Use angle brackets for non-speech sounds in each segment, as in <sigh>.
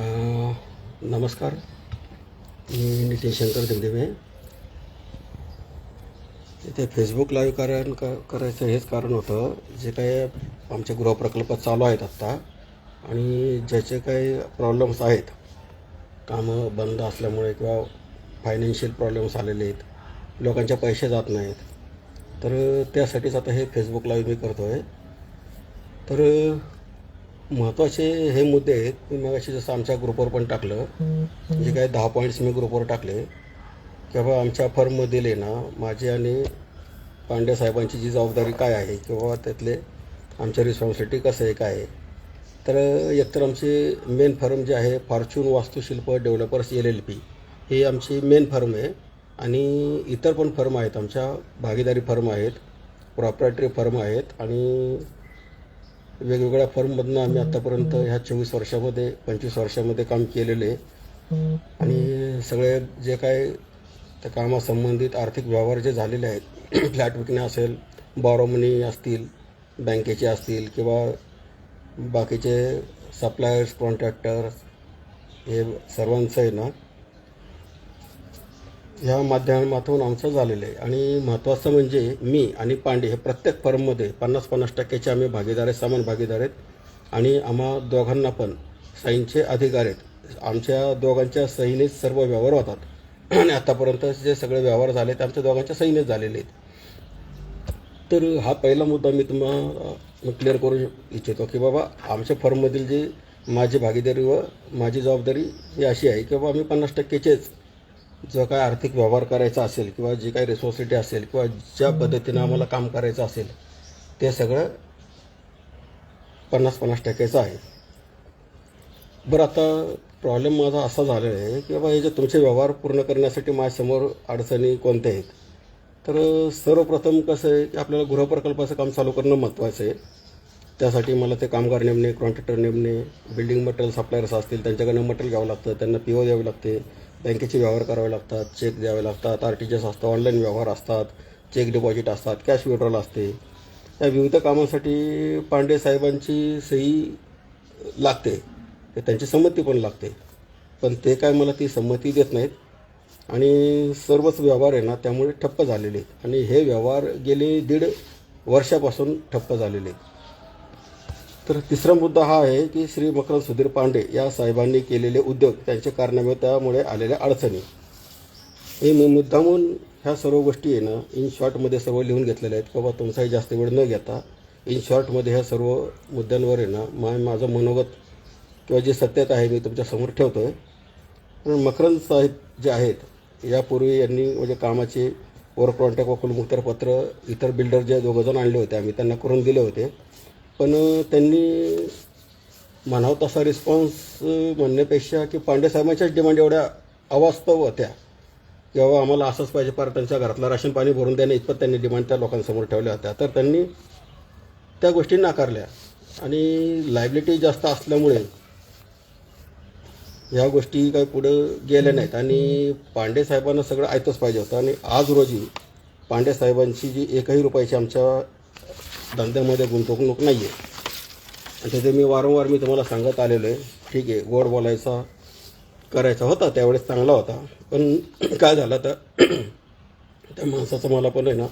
नमस्कार. मी नितीन शंकर देवदेवे. इथे Facebook live कारण क करायचं हेच कारण होतं. जे काही आमचे गृहप्रकल्प चालू आहेत आत्ता आणि ज्याचे काही प्रॉब्लेम्स आहेत कामं बंद असल्यामुळे किंवा फायनान्शियल प्रॉब्लेम्स आलेले आहेत लोकांच्या पैसे जात नाहीत तर त्यासाठीच आता हे फेसबुक लाईव्ह मी करतो आहे तर महत्त्वाचे हे मुद्दे आहेत. मी मग जसं आमच्या ग्रुपवर पण टाकलं जे काही दहा पॉईंट्स मी ग्रुपवर टाकले किंवा आमच्या फर्ममधील आहे ना माझी आणि पांडे साहेबांची जी जबाबदारी काय आहे किंवा त्यातले आमच्या रिस्पॉन्सिबिलिटी कसं आहे काय आहे तर एकतर आमची मेन फर्म जे आहे Fortune Vastushilp developers L L P ही आमची मेन फर्म आहे. आणि इतर पण फर्म आहेत आमच्या भागीदारी फर्म आहेत प्रॉपरेटरी फर्म आहेत आणि वेगवेगळ्या फर्ममधनं आम्ही आत्तापर्यंत ह्या चोवीस वर्षामध्ये पंचवीस वर्षामध्ये काम केलेले आहे. आणि सगळे जे काय त्या कामासंबंधित आर्थिक व्यवहार जे झालेले आहेत <clears throat> फ्लॅट विकणे असेल बॉरोमनी असतील बँकेचे असतील किंवा बाकीचे सप्लायर्स कॉन्ट्रॅक्टर्स हे सर्वांचं आहे ना ह्या माध्यमातून आमचं झालेलं आहे. आणि महत्त्वाचं म्हणजे मी आणि पांडे हे प्रत्येक फर्ममध्ये पन्नास पन्नास टक्क्याचे आम्ही भागीदार आहेत समान भागीदार आहेत. आणि आम्हा दोघांना पण साईंचे अधिकार आहेत. आमच्या दोघांच्या सहीनेच सर्व व्यवहार होतात. आणि आतापर्यंत जे सगळे व्यवहार झाले ते आमच्या दोघांच्या सहीनेच झालेले आहेत. तर हा पहिला मुद्दा मी तुम्हाला क्लिअर करू इच्छितो की बाबा आमच्या फर्ममधील जी माझी भागीदारी व माझी जबाबदारी ही अशी आहे की बाबा आम्ही पन्नास टक्केचेच जो काय आर्थिक व्यवहार करायचा असेल किंवा जी काही रिसोर्सिटी असेल किंवा ज्या पद्धतीनं आम्हाला काम करायचं असेल ते सगळं पन्नास पन्नास टक्क्याचं आहे. बरं आता प्रॉब्लेम माझा असा झालेला आहे की बाबा हे जे तुमचे व्यवहार पूर्ण करण्यासाठी माझ्यासमोर अडचणी कोणत्या आहेत? तर सर्वप्रथम कसं आहे की आपल्याला गृहप्रकल्पाचं काम चालू करणं महत्त्वाचं आहे. त्यासाठी मला ते कामगार नेमणे कॉन्ट्रॅक्टर नेमणे बिल्डिंग मटेरियल सप्लायर्स असतील त्यांच्याकडनं मटेरियल घ्यावं लागतं त्यांना पी ओ द्यावे लागते. बँकेचे व्यवहार करावे लागतात चेक द्यावे लागतात आर टी जी एस असतं ऑनलाईन व्यवहार असतात चेक डिपॉझिट असतात कॅश विड्रॉल असते. या विविध कामांसाठी पांडे साहेबांची सही लागते त्यांची संमती पण लागते. पण ते काय मला ती संमती देत नाहीत. आणि सर्वच व्यवहार आहे ना त्यामुळे ठप्प झालेले आहेत. आणि हे व्यवहार गेले दीड वर्षापासून ठप्प झालेले आहेत. तर तिसरा मुद्दा हा आहे की श्री मकरंद सुधीर पांडे या साहेबांनी केलेले उद्योग त्यांचे कारनामे त्यामुळे आलेल्या अडचणी. हे मी मुद्दामून ह्या सर्व गोष्टी आहे ना इन शॉर्टमध्ये सर्व लिहून घेतलेल्या आहेत. बाबा तुमचाही जास्त वेळ न घेता इन शॉर्टमध्ये ह्या सर्व मुद्द्यांवर आहे ना मा माझं मनोगत किंवा जे सत्यता आहे मी तुमच्यासमोर ठेवतो आहे पण मकरंद साहेब जे आहेत यापूर्वी यांनी म्हणजे कामाचे वर्क कॉन्टॅक्ट व कुलमुक्तारपत्र इतर बिल्डर जे दोघंजण आणले होते आम्ही त्यांना करून दिले होते. पण त्यांनी म्हणावं तसा रिस्पॉन्स म्हणण्यापेक्षा की पांडे साहेबांच्याच डिमांड एवढ्या अवास्तव होत्या. की बाबा आम्हाला असंच पाहिजे पार त्यांच्या घरातलं राशन पाणी भरून देणे इतपत त्यांनी डिमांड त्या लोकांसमोर ठेवल्या होत्या. तर त्यांनी त्या गोष्टी नाकारल्या. आणि लायबिलिटी जास्त असल्यामुळे ह्या गोष्टी काही पुढं गेल्या नाहीत. आणि पांडे साहेबांना सगळं ऐकतच पाहिजे होतं. आणि आज रोजी पांडे साहेबांची जी एकही रुपयाची आमच्या धंद्यामध्ये गुंतवणूक नाही आहे आणि ते मी वारंवार मी तुम्हाला सांगत आलेलो आहे. ठीक आहे गोड बोलायचा करायचा होता त्यावेळेस चांगला होता. पण <clears throat> काय झालं तर <clears throat> त्या माणसाचं मला पण आहे ना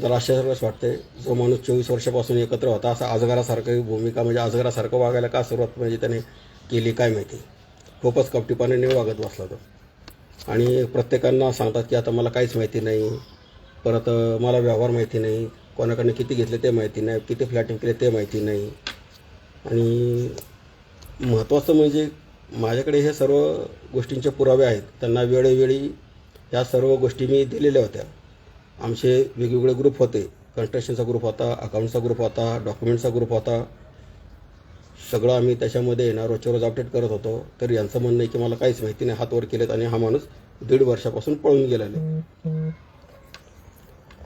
जरा आश्चर्यच वाटते जो माणूस चोवीस वर्षापासून एकत्र होता असा आजगरासारखी भूमिका म्हणजे आजगरासारखं वागायला का सुरुवात म्हणजे त्याने केली काय माहिती. खूपच कपटीपणाने वागत बसला तो. आणि प्रत्येकांना सांगतात की आता मला काहीच माहिती नाही. परत मला व्यवहार माहिती नाही. कोणाकडनं किती घेतलं ते माहिती नाही किती फ्लॅट विकले ते माहिती नाही. आणि महत्त्वाचं म्हणजे माझ्याकडे हे सर्व गोष्टींचे पुरावे आहेत. त्यांना वेळोवेळी या सर्व गोष्टी मी दिलेल्या होत्या. आमचे वेगवेगळे ग्रुप होते. कन्स्ट्रक्शनचा ग्रुप होता अकाउंटचा ग्रुप होता डॉक्युमेंटचा ग्रुप होता. सगळं आम्ही त्याच्यामध्ये ना रोजच्या रोज अपडेट करत होतो. तर यांचं म्हणणं आहे की मला काहीच माहिती नाही. हात वर केलेत आणि हा माणूस दीड वर्षापासून पळून गेलेला आहे.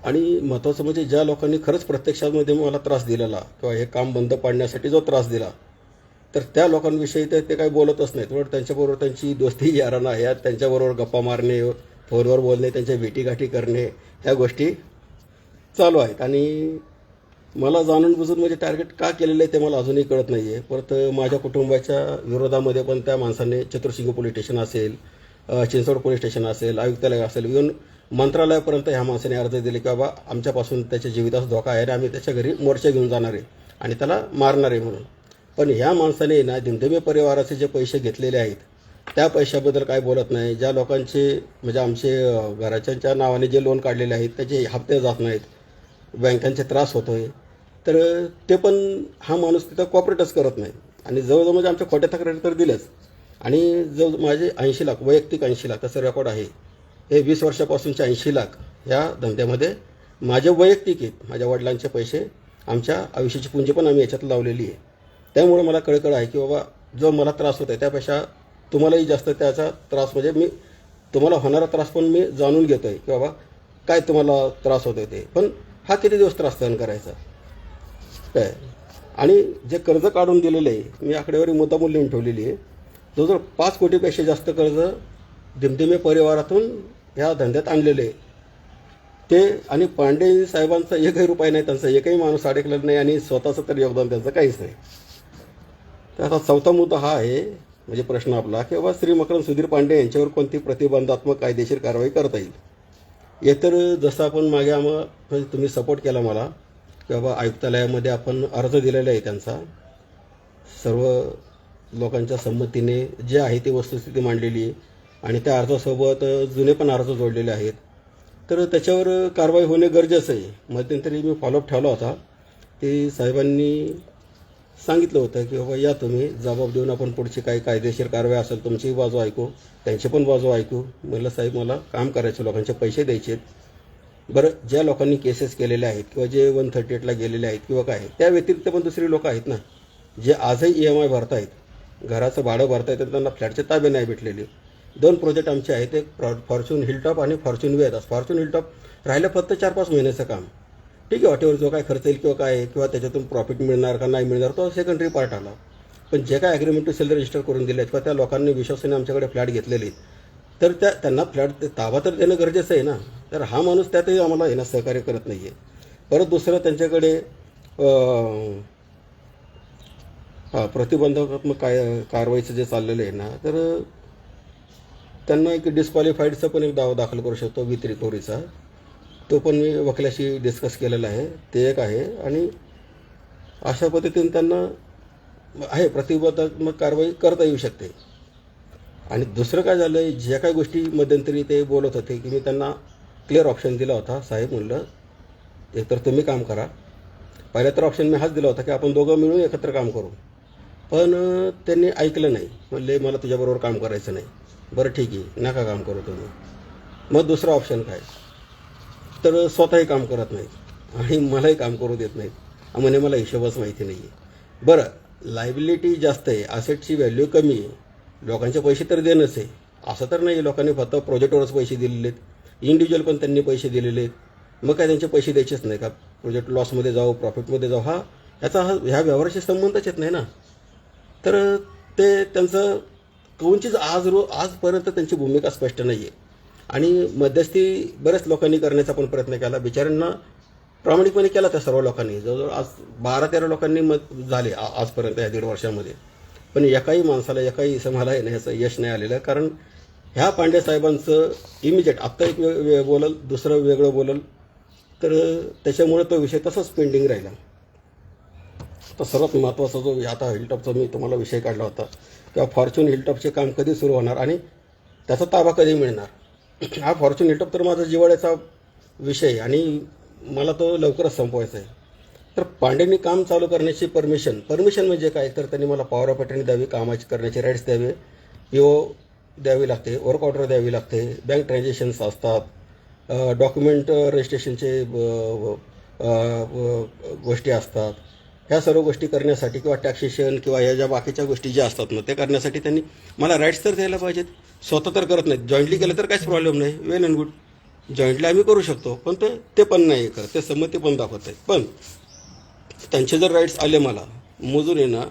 आणि महत्त्वाचं म्हणजे ज्या लोकांनी खरंच प्रत्यक्षामध्ये मला त्रास दिलेला किंवा हे काम बंद पाडण्यासाठी जो त्रास दिला तर त्या लोकांविषयी तर ते काही बोलतच नाहीत. उलट त्यांच्याबरोबर त्यांची दोस्ती याराना या त्यांच्याबरोबर गप्पा मारणे फोनवर बोलणे त्यांच्या भेटीगाठी करणे ह्या गोष्टी चालू आहेत. आणि मला जाणून बुजून म्हणजे टार्गेट का केलेलं आहे ते मला अजूनही कळत नाही आहे परत माझ्या कुटुंबाच्या विरोधामध्ये पण त्या माणसाने चतुर्शिंग पोलीस स्टेशन असेल चिंचवड पोलीस स्टेशन असेल आयुक्तालय असेल इव्हन मंत्रालयापर्यंत ह्या माणसाने अर्ज दिले की बाबा आमच्यापासून त्याच्या जीवितास धोका आहे आणि आम्ही त्याच्या घरी मोर्चा घेऊन जाणार आहे आणि त्याला मारणार आहे म्हणून. पण ह्या माणसाने ना धुमधुमे परिवाराचे जे पैसे घेतलेले आहेत त्या पैशाबद्दल काय बोलत नाही. ज्या लोकांचे म्हणजे आमचे घराच्यांच्या नावाने जे लोन काढलेले आहेत त्याचे हप्ते जात नाहीत. बँकांचे त्रास होतो आहे तर ते पण हा माणूस तिथं कॉपरेटच करत नाही. आणि जवळजवळ म्हणजे आमच्या खोट्या तक्रारी तर दिल्याच. आणि जवळ माझे ऐंशी लाख वैयक्तिक ऐंशी लाख तसं रेकॉर्ड आहे. हे वीस वर्षापासूनचे ऐंशी लाख या धंद्यामध्ये माझे वैयक्तिक आहेत. माझ्या वडिलांचे पैसे आमच्या आयुष्याची पुंजी पण आम्ही याच्यात लावलेली आहे. त्यामुळे मला कळकळ आहे की बाबा जो मला त्रास होत आहे त्यापेक्षा तुम्हालाही जास्त त्याचा त्रास म्हणजे मी तुम्हाला होणारा त्रास पण मी जाणून घेतो आहे की बाबा काय तुम्हाला त्रास होतोय ते. पण हा किती दिवस त्रास सहन करायचा? काय? आणि जे कर्ज काढून दिलेलं आहे मी आकडेवारी मुद्दामूल लिहून ठेवलेली आहे. जवळजवळ पाच कोटीपेक्षा जास्त कर्ज दिमदिमे परिवारातून ह्या धंद्यात आणलेले आहे ते आणि पांडे साहेबांचा एकही रुपये नाही त्यांचा एकही माणूस अडकलेला नाही आणि स्वतःचं तर योगदान त्यांचं काहीच नाही. तर आता चौथा मुद्दा हा आहे म्हणजे प्रश्न आपला की बाबा श्री मकरंद सुधीर पांडे यांच्यावर कोणती प्रतिबंधात्मक कायदेशीर कारवाई करता येईल? एकतर जसं आपण मागे आम्हाला तुम्ही सपोर्ट केला मला की बाबा आयुक्तालयामध्ये आपण अर्ज दिलेला आहे त्यांचा. सर्व लोकांच्या संमतीने जे आहे ती वस्तुस्थिती मांडलेली आहे. आणि त्या अर्जासोबत जुने पण अर्ज जोडलेले आहेत. तर त्याच्यावर कारवाई होणे गरजेचं आहे. मध्यंतरी मी फॉलोअप ठेवला होता. ते साहेबांनी सांगितलं होतं की बाबा या तुम्ही जबाब देऊन आपण पुढची काही कायदेशीर कारवाई असेल तुमचीही बाजू ऐकू त्यांची पण बाजू ऐकू. म्हणलं साहेब मला काम करायचे लोकांचे पैसे द्यायचे बरं ज्या लोकांनी केसेस केलेल्या आहेत किंवा जे वन थर्टी एटला गेलेले आहेत किंवा काय त्या व्यतिरिक्त पण दुसरी लोक आहेत ना जे आजही ई एम आय भरतायत घराचं भाडं भरतायत तर त्यांना फ्लॅटचे ताबे नाही भेटलेले. दोन प्रोजेक्ट आमचे आहेत. एक फॉर्च्युन फॉर्च्यून हिलटॉप आणि फॉर्च्यून वेद फॉर्च्युन हिलटॉप राहिलं फक्त चार पाच महिन्याचं काम. ठीक आहे वाटेवर जो काय खर्च येईल किंवा काय किंवा त्याच्यातून प्रॉफिट मिळणार का नाही मिळणार तो सेकंडरी पार्ट आला. पण जे काय ॲग्रीमेंट टू सेल रजिस्टर करून दिले आहेत किंवा त्या लोकांनी विश्वासाने आमच्याकडे फ्लॅट घेतलेले आहेत तर त्या त्यांना फ्लॅट ताबा तर देणं गरजेचं आहे ना. तर हा माणूस त्यातही आम्हाला येणं सहकार्य करत नाही आहे परत दुसरं त्यांच्याकडे प्रतिबंधात्मक काय कारवाईचं जे चाललेलं आहे ना तर त्यांना एक डिस्क्वालिफाईडचा पण एक दावा दाखल करू शकतो वित्रिकोरीचा तो पण मी वकिलाशी डिस्कस केलेला आहे. ते एक आहे. आणि अशा पद्धतीने त्यांना आहे प्रतिबंधात्मक कारवाई करता येऊ शकते. आणि दुसरं काय झालं आहे ज्या काही गोष्टी मध्यंतरी ते बोलत होते की मी त्यांना क्लिअर ऑप्शन दिला होता. साहेब म्हणलं एकतर तुम्ही काम करा. पहिल्या तर ऑप्शन मी हाच दिला होता की आपण दोघं मिळून एकत्र काम करू. पण त्यांनी ऐकलं नाही. म्हणले मला तुझ्याबरोबर काम करायचं नाही. बरं ठीक आहे नका काम करू तुम्ही. मग दुसरा ऑप्शन काय? तर स्वतःही काम करत नाहीत आणि मलाही काम करू देत नाहीत. म्हणे मला हिशोबच माहिती नाही आहे बरं लायबिलिटी जास्त आहे असेटची व्हॅल्यू कमी आहे. लोकांचे पैसे तर देणंच आहे. असं तर नाही लोकांनी फक्त प्रोजेक्टवरच पैसे दिलेले आहेत इंडिव्हिज्युअल पण त्यांनी पैसे दिलेले आहेत मग काय त्यांचे पैसे द्यायचेच नाही का? प्रोजेक्ट लॉसमध्ये जाऊ प्रॉफिटमध्ये जाऊ हा याचा हा ह्या व्यवहाराशी संबंधच येत नाही ना. तर ते त्यांचं कौंचीच आज रो आजपर्यंत त्यांची भूमिका स्पष्ट नाही आहे आणि मध्यस्थी बऱ्याच लोकांनी करण्याचा पण प्रयत्न केला. बिचाऱ्यांना प्रामाणिकपणे केला त्या सर्व लोकांनी. जवळजवळ आज बारा तेरा लोकांनी मत झाले आजपर्यंत या दीड वर्षामध्ये. पण एकाही माणसाला एकाही समाला याचं यश नाही आलेलं. कारण ह्या पांडे साहेबांचं इमिजिएट आत्ता एक वे- वे- बोलल दुसरं वेगळं बोलल तर त्याच्यामुळे तो विषय तसाच पेंडिंग राहिला. तर सर्वात महत्त्वाचा जो आता हिलटॉपचा मी तुम्हाला विषय काढला होता किंवा फॉर्च्यून हिलटॉपचे काम कधी सुरू होणार आणि त्याचा ताबा कधी मिळणार? हा फॉर्च्यून हिलटॉप तर माझा जिवाळ्याचा विषय आहे आणि मला तो लवकरच संपवायचा आहे. तर पांडेंनी काम चालू करण्याची परमिशन परमिशन म्हणजे काय? तर त्यांनी मला पॉवर ऑफ अटर्नी द्यावी कामाची करण्याचे राईट्स द्यावे पी ओ द्यावी लागते वर्क ऑर्डर द्यावी लागते बँक ट्रान्झॅक्शन्स असतात डॉक्युमेंट रजिस्ट्रेशनचे गोष्टी असतात. ह्या सर्व गोष्टी करण्यासाठी किंवा टॅक्सेशन किंवा ह्या ज्या बाकीच्या गोष्टी ज्या असतात ना ते करण्यासाठी त्यांनी मला राईट्स तर द्यायला पाहिजेत. स्वतः तर करत नाहीत. जॉईंटली केलं तर काहीच प्रॉब्लेम नाही. वेल अँड गुड जॉईंटली आम्ही करू शकतो पण ते ते पण नाही करत ते संमती पण दाखवत आहेत. पण त्यांचे जर राईट्स आले मला मोजून येणं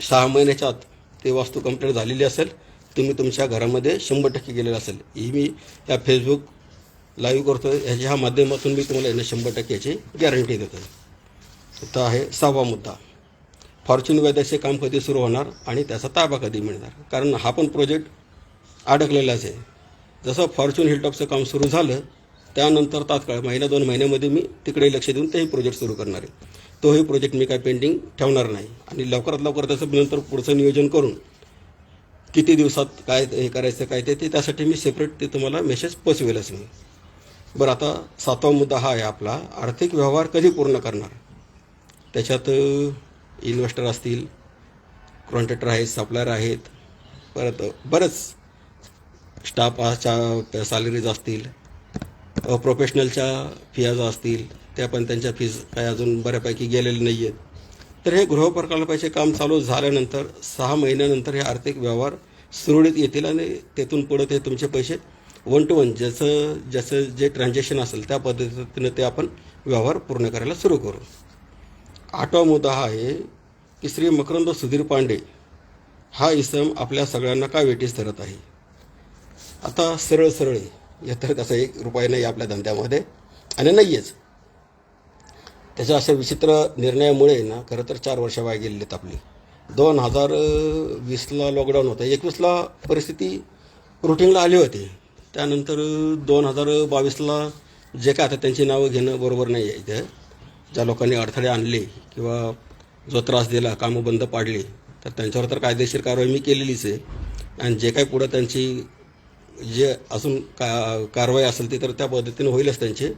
सहा महिन्याच्या आत ते वास्तू कंप्लीट झालेली असेल तुम्ही तुमच्या घरामध्ये शंभर टक्के गेलेलं असेल. ही मी या फेसबुक लाईव्ह करतो ह्याच्या ह्या माध्यमातून मी तुम्हाला यांना शंभर टक्के याची गॅरंटी देतो इथं आहे सहावा मुद्दा. फॉर्च्युन वेदरचे काम कधी सुरू होणार आणि त्याचा ताबा कधी मिळणार? कारण हा पण प्रोजेक्ट अडकलेलाच आहे. जसं फॉर्च्यून हिलटॉपचं काम सुरू झालं त्यानंतर तात्काळ महिना दोन महिन्यामध्ये मी तिकडे लक्ष देऊन तेही प्रोजेक्ट सुरू करणार आहे. तोही प्रोजेक्ट मी काय पेंडिंग ठेवणार नाही. आणि लवकरात लवकर त्याचं नंतर पुढचं नियोजन करून किती दिवसात काय हे करायचं काय ते ते त्यासाठी मी सेपरेट ते तुम्हाला मेसेज पोचवेलच मी. बरं आता सातवा मुद्दा हा आहे आपला. आर्थिक व्यवहार कधी पूर्ण करणार? त्याच्यात इन्व्हेस्टर असतील कॉन्ट्रॅक्टर आहेत सप्लायर आहेत परत बरंच स्टाफच्या सॅलरीज असतील प्रोफेशनलच्या फियाज असतील त्या पण त्यांच्या फीज काय अजून बऱ्यापैकी गेलेल्या नाही आहेत तर हे गृहप्रकल्पाचे काम चालू झाल्यानंतर सहा महिन्यानंतर हे आर्थिक व्यवहार सुरळीत येतील आणि तेथून पुढं ते तुमचे पैसे वन टू वन ज्याचं ज्याचं जे ट्रान्झॅक्शन असेल त्या पद्धतीनं ते आपण व्यवहार पूर्ण करायला सुरू करू. आठवा मुद्दा हा आहे की श्री मकरंद सुधीर पांडे हा इसम आपल्या सगळ्यांना का वेटीस धरत आहे? आता सरळ सरळ आहे तर त्याचा एक रुपये नाही आपल्या धंद्यामध्ये आणि नाही आहेच त्याच्या अशा विचित्र निर्णयामुळे ना खरं तर चार वर्ष वाया गेलेली आहेत आपली. दोन हजार वीसला लॉकडाऊन होतं. एकवीसला परिस्थिती रुटीनला आली होती. त्यानंतर दोन हजार बावीसला जे काय आता त्यांची नावं घेणं बरोबर नाही आहे इथं. ज्या लोकांनी अडथळे आणले किंवा जो त्रास दिला कामं बंद पाडली तर त्यांच्यावर तर कायदेशीर कारवाई मी केलेलीच आहे. आणि जे काही पुढं त्यांची जे अजून का कारवाई असेल ती तर त्या पद्धतीने होईलच त्यांची.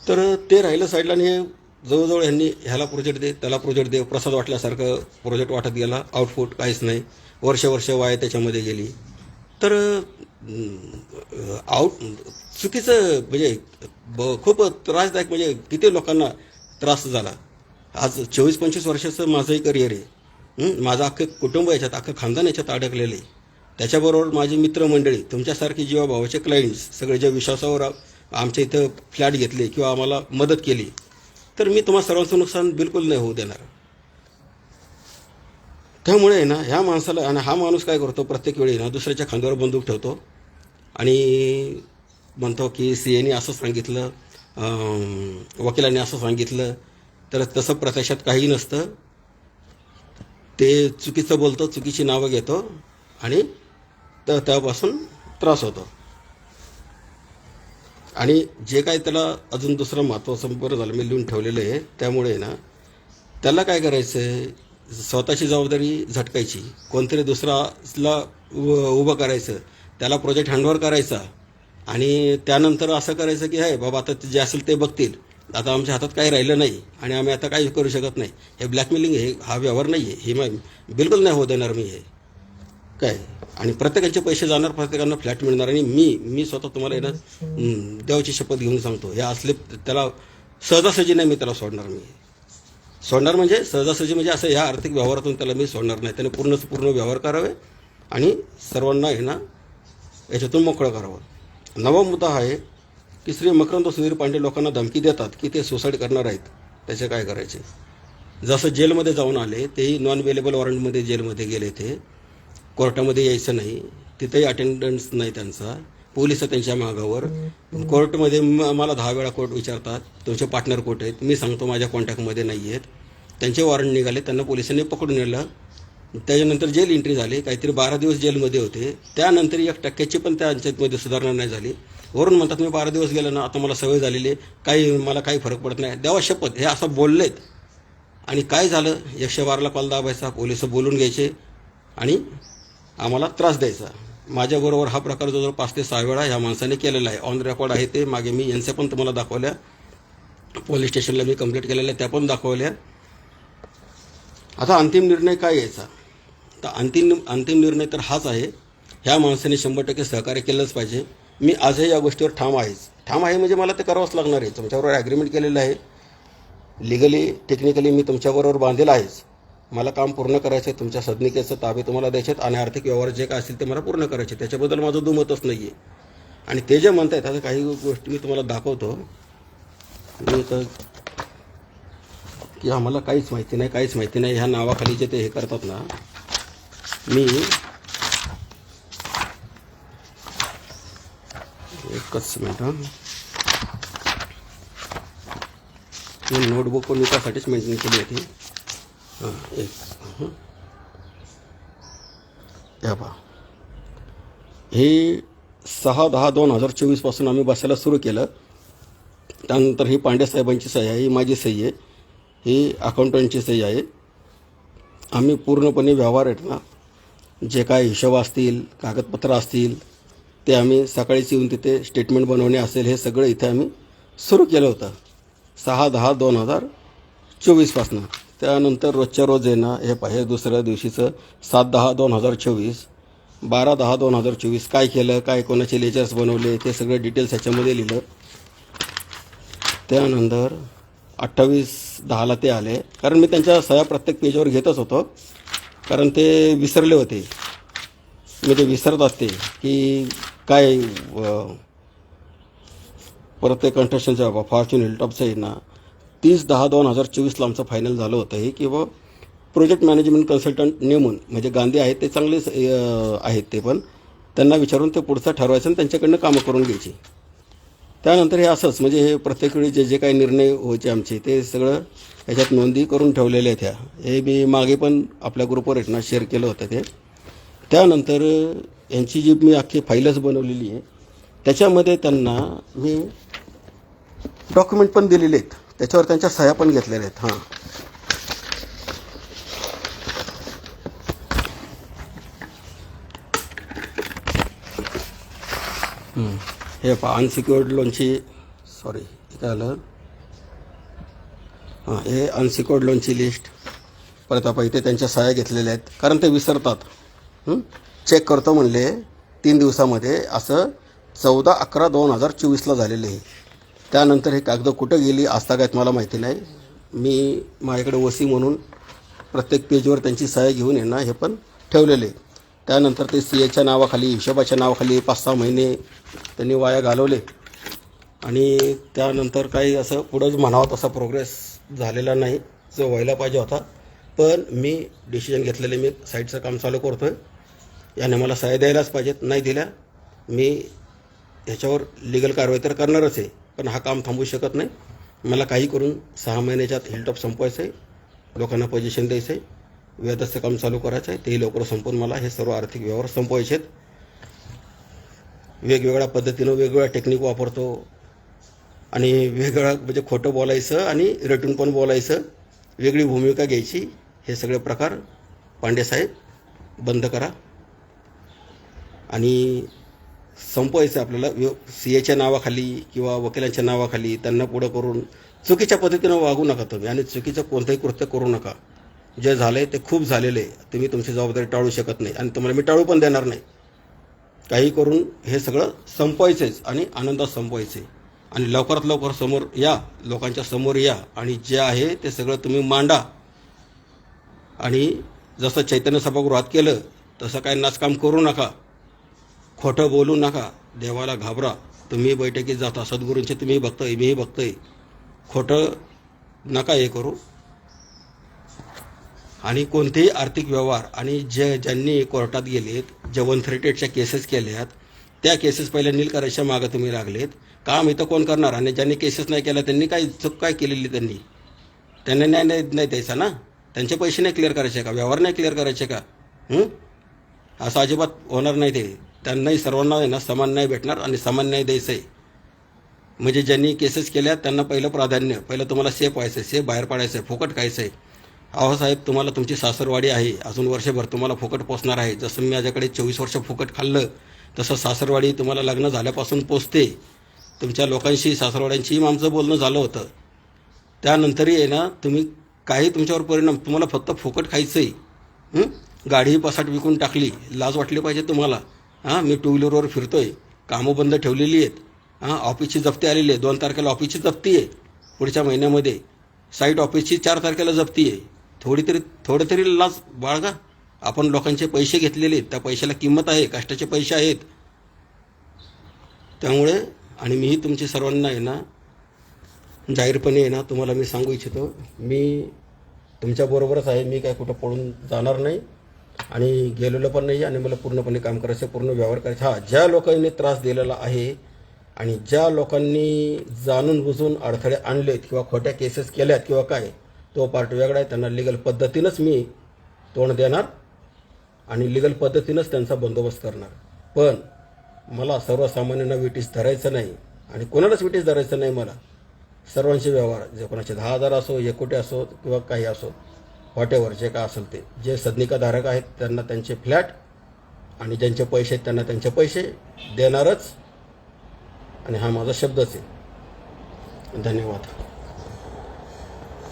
तर ते राहिलं साईडला आणि हे जवळजवळ ह्यांनी ह्याला प्रोजेक्ट दे त्याला प्रोजेक्ट दे प्रसाद वाटल्यासारखं प्रोजेक्ट वाटत गेला. आउटपुट काहीच नाही. वर्ष वर्ष वाया त्याच्यामध्ये गेली. तर आउट चुकीचं म्हणजे ब खूप त्रासदायक म्हणजे किती लोकांना त्रास झाला. आज चोवीस पंचवीस वर्षाचं माझंही करिअर आहे. माझं अख्खं कुटुंब याच्यात अख्खं खानदान याच्यात अडकलेलं आहे. त्याच्याबरोबर माझी मित्रमंडळी तुमच्यासारखी जेव्हा भावाचे क्लायंट्स सगळे ज्या विश्वासावर आमच्या इथं फ्लॅट घेतले किंवा आम्हाला मदत केली तर मी तुम्हा सर्वांचं नुकसान बिलकुल नाही होऊ देणार. त्यामुळे आहे ना ह्या माणसाला आणि हा माणूस काय करतो प्रत्येक वेळी ना दुसऱ्याच्या खांद्यावर बंदूक ठेवतो. आणि म्हणतो की सी एने असं सांगितलं वकिलांनी असं सांगितलं. तर तसं प्रत्यक्षात काही नसतं. ते चुकीचं बोलतो चुकीची नावं घेतो आणि तर त्यापासून त्रास होतो. आणि जे काय त्याला अजून दुसरं महत्त्वाचं बरं झालं मी लिहून ठेवलेलं आहे. त्यामुळे ना त्याला काय करायचं आहे स्वतःची जबाबदारी झटकायची. कोणतरी दुसराला उ- उभं करायचं. त्याला प्रोजेक्ट हँडओव्हर करायचा. आणि त्यानंतर असं करायचं की आहे बाबा आता जे असेल ते बघतील. आता आमच्या हातात काही राहिलं नाही आणि आम्ही आता काही करू शकत नाही. हे ब्लॅकमेलिंग हे हा व्यवहार नाही आहे. हे मा- बिलकुल नाही होऊ देणार मी हे. काय? आणि प्रत्येकाचे पैसे जाणार प्रत्येकांना फ्लॅट मिळणार आणि मी मी स्वतः तुम्हाला येणार देवाची शपथ घेऊन सांगतो. हे असले त्याला सहजासहजी नाही मी त्याला सोडणार मी. सोडणार म्हणजे सहजासहजी म्हणजे असं ह्या आर्थिक व्यवहारातून त्याला मी सोडणार नाही. त्याने पूर्ण पूर्ण व्यवहार करावे आणि सर्वांना आहे ना याच्यातून मोकळं करावं. नवा मुद्दा आहे की श्री मकरंद सुधीर पांडे लोकांना धमकी देतात की ते सुसाईड करणार आहेत. त्याचे काय करायचे? जसं जेलमध्ये जाऊन आले तेही नॉन अवेलेबल वॉरंटमध्ये जेलमध्ये गेले ते. कोर्टामध्ये यायचं नाही. तिथेही अटेंडन्स नाही त्यांचा. पोलीस त्यांच्या मागावर. कोर्टमध्ये मला दहा वेळा कोर्ट विचारतात तुमचे पार्टनर कोर्ट आहेत? मी सांगतो माझ्या कॉन्टॅक्टमध्ये नाही आहेत त्यांचे वॉरंट निघाले त्यांना पोलिसांनी पकडून नेलं. त्याच्यानंतर जेल एंट्री झाली. काहीतरी बारा दिवस जेलमध्ये होते. त्यानंतर एक टक्क्याची पण त्यांच्यामध्ये सुधारणा नाही झाली. वरून म्हणतात मी बारा दिवस गेलो ना आता मला सवय झालेली आहे. काही मला काही फरक पडत नाही. देवा शपथ हे असं बोललेत. आणि काय झालं? एकशे बाराला कॉल दाबायचा पोलीस बोलून घ्यायचे आणि आम्हाला त्रास द्यायचा. माझ्याबरोबर हा प्रकार जवळजवळ पाच ते सहा वेळा ह्या माणसाने केलेला आहे. ऑन रेकॉर्ड आहे ते. मागे मी यांच्या पण तुम्हाला दाखवल्या. पोलीस स्टेशनला मी कंप्लेंट केलेल्या त्या पण दाखवल्या. आता अंतिम निर्णय काय यायचा तर अंतिम अंतिम निर्णय तर हाच आहे. ह्या माणसाने शंभर टक्के सहकार्य केलंच पाहिजे. मी आजही या गोष्टीवर ठाम आहेच. ठाम आहे म्हणजे मला ते करावंच लागणार आहे. तुमच्याबरोबर ॲग्रीमेंट केलेलं आहे. लिगली टेक्निकली मी तुमच्याबरोबर बांधलेलं आहेच. मला काम पूर्ण करायचं आहे तुमच्या सदनिकेचं ताबे तुम्हाला द्यायचे आहेत आणि आर्थिक व्यवहार जे काय असतील ते मला पूर्ण करायचे त्याच्याबद्दल माझं दुमतच नाही आहे आणि ते जे म्हणत आहेत आता काही गोष्टी मी तुम्हाला दाखवतो. मी तर की आम्हाला काहीच माहिती नाही काहीच माहिती नाही. ह्या नावाखाली जे ते हे करतात ना मी एकच मिनिट हं. नोटबुक पण मी त्यासाठीच मेंटेन केली होती. हां एक या पहा. हे सहा दहा दोन हजार चोवीसपासून आम्ही बसायला सुरू केलं. त्यानंतर ही पांडे साहेबांची सही आहे ही माझी सही आहे. ही अकाउंटंटची सही आहे. आम्ही पूर्णपणे व्यवहार आहेत ना जे काय हिशोब असतील कागदपत्र असतील ते आम्ही सकाळीच येऊन तिथे स्टेटमेंट बनवणे असेल हे सगळं इथे आम्ही सुरू केलं होतं. सहा दहा दोन हजार चोवीसपासनं त्यानंतर रोजच्या रोज येणं हे पाहिजे दुसऱ्या दिवशीचं सात दहा दोन हजार चोवीस बारा दहा दोन हजार चोवीस काय केलं काय कोणाचे लेचर्स बनवले ते सगळं डिटेल्स ह्याच्यामध्ये लिहिलं. त्यानंतर अठ्ठावीस दहाला ते आले. कारण मी त्यांच्या सह्या प्रत्येक पेजवर घेतच होतो. कारण ते विसरले होते. मी ते विसरत असते की काय परत ते कंस्ट्रक्शनचं बाबा फॉर्च्युन हिलटॉपचं आहे ना तीस दहा दोन हजार चोवीसला आमचं फायनल झालं होतं हे की बा प्रोजेक्ट मॅनेजमेंट कन्सल्टंट नेमून म्हणजे गांधी आहेत ते चांगलेच आहेत ते पण त्यांना विचारून ते पुढचं ठरवायचं आणि त्यांच्याकडनं कामं करून घ्यायची. त्यानंतर हे असंच म्हणजे हे प्रत्येक वेळी जे जे काही निर्णय व्हायचे आमचे ते सगळं याच्यात नोंदी करून ठेवलेल्या आहेत ह्या. हे मी मागे पण आपल्या ग्रुपवर आहेत ना शेअर केलं होतं ते. त्यानंतर यांची जी मी अख्खी फाईलच बनवलेली आहे त्याच्यामध्ये त्यांना मी डॉक्युमेंट पण दिलेले आहेत. त्याच्यावर त्यांच्या सह्या पण घेतलेल्या आहेत हां. हे पहा अनसिक्युअर्ड लोनची सॉरी काय आलं. हां हे अनसिक्युअर्ड लोनची लिस्ट परत आपण इथे त्यांच्या सह्या घेतलेल्या आहेत. कारण ते विसरतात. चेक करतो म्हणले तीन दिवसामध्ये असं चौदा अकरा दोन हजार चोवीसला झालेलं आहे. त्यानंतर हे कागद कुठं गेली आजतागायत मला माहिती नाही. मी माझ्याकडे वसी म्हणून प्रत्येक पेजवर त्यांची सह्या घेऊन येणार हे पण ठेवलेले आहे. त्यानंतर ते सी एच्या नावाखाली हिशोबाच्या नावाखाली पाच सहा महिने त्यांनी वाया घालवले. आणि त्यानंतर काही असं पुढंच म्हणावं तसा प्रोग्रेस झालेला नाही जो व्हायला पाहिजे होता. पण मी डिसिजन घेतलेले मी साईडचं काम चालू करतो आहे याने मला सहाय्य द्यायलाच पाहिजेत नाही दिल्या मी ह्याच्यावर लिगल कारवाई तर करणारच आहे पण हा काम थांबवू शकत नाही. मला काही करून सहा महिन्याच्यात हिलटॉप संपवायचं आहे लोकांना पोझिशन द्यायचं आहे व्याजाचं काम चालू करायचं आहे. तेही लवकर संपून मला हे सर्व आर्थिक व्यवहार संपवायचे आहेत. वेगवेगळ्या पद्धतीनं वेगवेगळ्या टेक्निक वापरतो. आणि वेगळं म्हणजे खोटं बोलायचं आणि रटून पण बोलायचं. वेगळी भूमिका घ्यायची. हे सगळे प्रकार पांडेसाहेब बंद करा. आणि संपवायचं आपल्याला. व्य सी एच्या नावाखाली किंवा वकिलांच्या नावाखाली त्यांना पुढं करून चुकीच्या पद्धतीनं वागू नका तुम्ही. आणि चुकीचं कोणतंही कृत्य करू नका. जे झालं आहे ते खूप झालेलं आहे तुम्ही तुमची जबाबदारी टाळू शकत नाही आणि तुम्हाला मी टाळू पण देणार नाही. काही करून हे सगळं संपवायचेच आणि आनंदात संपवायचे. आणि लवकरात लवकर समोर या लोकांच्या समोर या आणि जे आहे ते सगळं तुम्ही मांडा. आणि जसं चैतन्य सभागृहात केलं तसं काही नाचकाम करू नका. खोटं बोलू नका. देवाला घाबरा. तुम्ही बैठकीत जाता. सद्गुरूंचे तुम्ही बघतोय मीही बघतोय खोटं नका हे करू. आणि कोणतेही आर्थिक व्यवहार आणि जे ज्यांनी कोर्टात गेलेत जे वन थ्रेटेडच्या केसेस केल्यात त्या केसेस पहिल्या नील करायच्या मागं तुम्ही लागलेत. काम इथं कोण करणार? आणि ज्यांनी केसेस नाही केल्या त्यांनी काय चूक काय केलेली त्यांनी? त्यांना न्याय नाही नाही द्यायचा ना? त्यांचे पैसे नाही क्लिअर करायचे का? व्यवहार नाही क्लिअर करायचे का? असं अजिबात होणार नाही ते. त्यांनाही सर्वांना आहे ना समान नाही भेटणार आणि समान न्याय द्यायचं आहे. म्हणजे ज्यांनी केसेस केल्या त्यांना पहिलं प्राधान्य पहिलं तुम्हाला सेफ व्हायचं आहे सेफ बाहेर पडायचं आहे फुकट खायचं आहे. अहो साहेब तुम्हाला तुमची सासरवाडी आहे. अजून वर्षभर तुम्हाला फुकट पोचणार आहे. जसं मी माझ्याकडे चोवीस वर्ष फुकट खाल्लं तसं सासरवाडी तुम्हाला लग्न झाल्यापासून पोचते तुमच्या लोकांशी सासरवाड्यांशीही आमचं बोलणं झालं होतं. त्यानंतरही आहे ना तुम्ही काही तुमच्यावर परिणाम तुम्हाला फक्त फुकट खायचं आहे गाडीही पसाट विकून टाकली लाज वाटली पाहिजे तुम्हाला. हां मी टू व्हीलरवर फिरतो आहे कामं बंद ठेवलेली आहेत. हां ऑफिसची जप्ती आलेली आहे. दोन तारखेला ऑफिसची जप्ती आहे पुढच्या महिन्यामध्ये. साईट ऑफिसची चार तारखेला जप्ती आहे. थोडी तरी थोडं तरी लाज बाळगा. आपण लोकांचे पैसे घेतलेले आहेत त्या पैशाला किंमत आहे कष्टाचे पैसे आहेत. त्यामुळे आणि मीही तुमची सर्वांना आहे ना जाहीरपणे आहे ना तुम्हाला मी सांगू इच्छितो मी तुमच्याबरोबरच आहे मी काय कुठं पळून जाणार नाही. आणि गेलेलं पण नाही आणि मला पूर्णपणे काम करायचं पूर्ण व्यवहार करायचा. हा ज्या लोकांनी त्रास दिलेला आहे आणि ज्या लोकांनी जाणून बुजून अडथळे आणलेत किंवा खोट्या केसेस केल्यात किंवा काय तो पार्ट वेगळा आहे त्यांना लिगल पद्धतीनंच मी तोंड देणार आणि लिगल पद्धतीनंच त्यांचा बंदोबस्त करणार. पण मला सर्वसामान्यांना विटीस धरायचं नाही आणि कोणालाच विटीस धरायचं नाही मला. सर्वांचे व्यवहार जे कोणाचे दहा हजार असो एक कोटी असो किंवा काही असो वॉटेवर जे काय असेल ते. जे सदनिकाधारक आहेत त्यांना त्यांचे फ्लॅट आणि ज्यांचे पैसे आहेत त्यांना त्यांचे पैसे देणारच. आणि हा माझा शब्दच आहे. धन्यवाद.